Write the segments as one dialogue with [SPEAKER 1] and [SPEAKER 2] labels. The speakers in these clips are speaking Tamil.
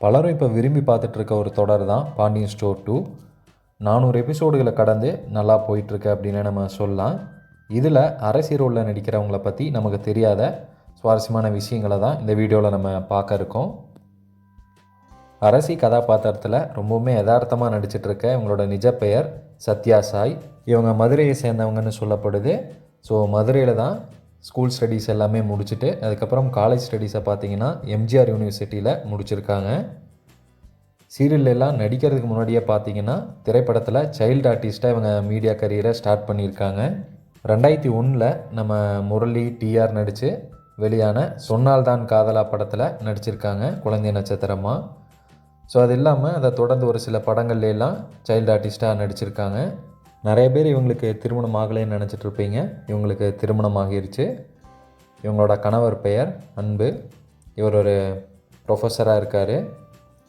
[SPEAKER 1] பலரும் இப்போ விரும்பி பார்த்துட்ருக்க ஒரு தொடர் தான் பாண்டியன் ஸ்டோர் டூ. நானூறு எபிசோடுகளை கடந்து நல்லா போயிட்டுருக்கு அப்படின்னு நம்ம சொல்லலாம். இதில் அரசி ரோலில் நடிக்கிறவங்கள பற்றி நமக்கு தெரியாத சுவாரஸ்யமான விஷயங்களை தான் இந்த வீடியோவில் நம்ம பார்க்க இருக்கோம். அரசி கதாபாத்திரத்தில் ரொம்பவுமே யதார்த்தமாக நடிச்சிட்ருக்க இவங்களோட நிஜ பெயர் சத்யா சாய். இவங்க மதுரையை சேர்ந்தவங்கன்னு சொல்லப்படுது. ஸோ மதுரையில் தான் ஸ்கூல் ஸ்டடீஸ் எல்லாமே முடிச்சுட்டு அதுக்கப்புறம் காலேஜ் ஸ்டடீஸை பார்த்தீங்கன்னா எம்ஜிஆர் யூனிவர்சிட்டியில் முடிச்சிருக்காங்க. சீரியல்ல எல்லாம் நடிக்கிறதுக்கு முன்னாடியே பார்த்தீங்கன்னா திரைப்படத்தில் சைல்டு ஆர்டிஸ்ட்டாக இவங்க மீடியா கரியரை ஸ்டார்ட் பண்ணியிருக்காங்க. ரெண்டாயிரத்தி ஒன்றில் நம்ம முரளி டிஆர் நடித்து வெளியான சொன்னால் தான் காதலா படத்தில் நடிச்சிருக்காங்க குழந்தை நட்சத்திரமாக ஸோ அது இல்லாமல் அதை தொடர்ந்து ஒரு சில படங்கள்லாம் சைல்டு ஆர்டிஸ்ட்டாக நடிச்சிருக்காங்க. நிறைய பேர் இவங்களுக்கு திருமணம் ஆகலைன்னு நினச்சிட்டு இருப்பீங்க. இவங்களுக்கு திருமணம் ஆகிருச்சு. இவங்களோட கணவர் பெயர் அன்பு. இவர் ஒரு ப்ரொஃபஸராக இருக்கார்.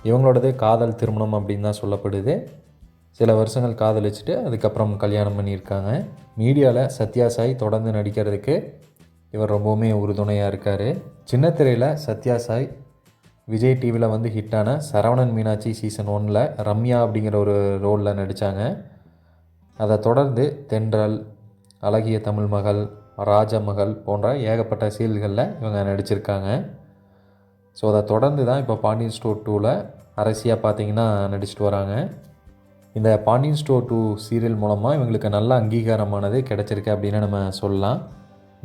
[SPEAKER 1] இவங்களோடது காதல் திருமணம் அப்படின்னு தான் சொல்லப்படுது. சில வருஷங்கள் காதலிச்சுட்டு அதுக்கப்புறம் கல்யாணம் பண்ணியிருக்காங்க. மீடியாவில் சத்யா சாய் தொடர்ந்து நடிக்கிறதுக்கு இவர் ரொம்பவுமே உறுதுணையாக இருக்கார். சின்ன திரையில் சத்யா சாய் விஜய் டிவியில் வந்து ஹிட்டான சரவணன் மீனாட்சி சீசன் ஒனில் ரம்யா அப்படிங்கிற ஒரு ரோலில் நடித்தாங்க அதை தொடர்ந்து தென்றல் அழகிய தமிழ் மகள் ராஜமகள் போன்ற ஏகப்பட்ட சீரியல்களில் இவங்க நடிச்சிருக்காங்க. ஸோ அதை தொடர்ந்து தான் இப்போ பாண்டியன் ஸ்டோர் டூவில் அரசியாக பார்த்தீங்கன்னா நடிச்சிட்டு வராங்க. இந்த பாண்டியன் ஸ்டோர் டூ சீரியல் மூலமாக இவங்களுக்கு நல்ல அங்கீகாரமானது கிடச்சிருக்கு அப்படின்னு நம்ம சொல்லலாம்.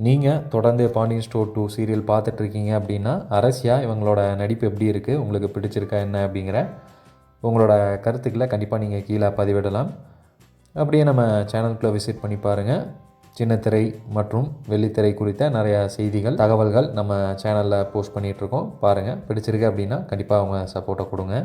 [SPEAKER 1] நீங்கள் தொடர்ந்து பாண்டியன் ஸ்டோர் டூ சீரியல் பார்த்துட்ருக்கீங்க அப்படின்னா அரசியாக இவங்களோட நடிப்பு எப்படி இருக்குது உங்களுக்கு பிடிச்சிருக்கா என்ன அப்படிங்கிற உங்களோட கருத்துக்களை கண்டிப்பாக நீங்கள் கீழே பதிவிடலாம். அப்படியே நம்ம சேனலுக்குள்ளே விசிட் பண்ணி பாருங்கள் சின்னத்திரை மற்றும் வெள்ளித்திரை குறித்த நிறையா செய்திகள் தகவல்கள் நம்ம சேனலில் போஸ்ட் பண்ணிகிட்ருக்கோம் பாருங்கள் பிடிச்சிருக்கு அப்படின்னா கண்டிப்பாக அவங்க சப்போர்ட்டை கொடுங்க.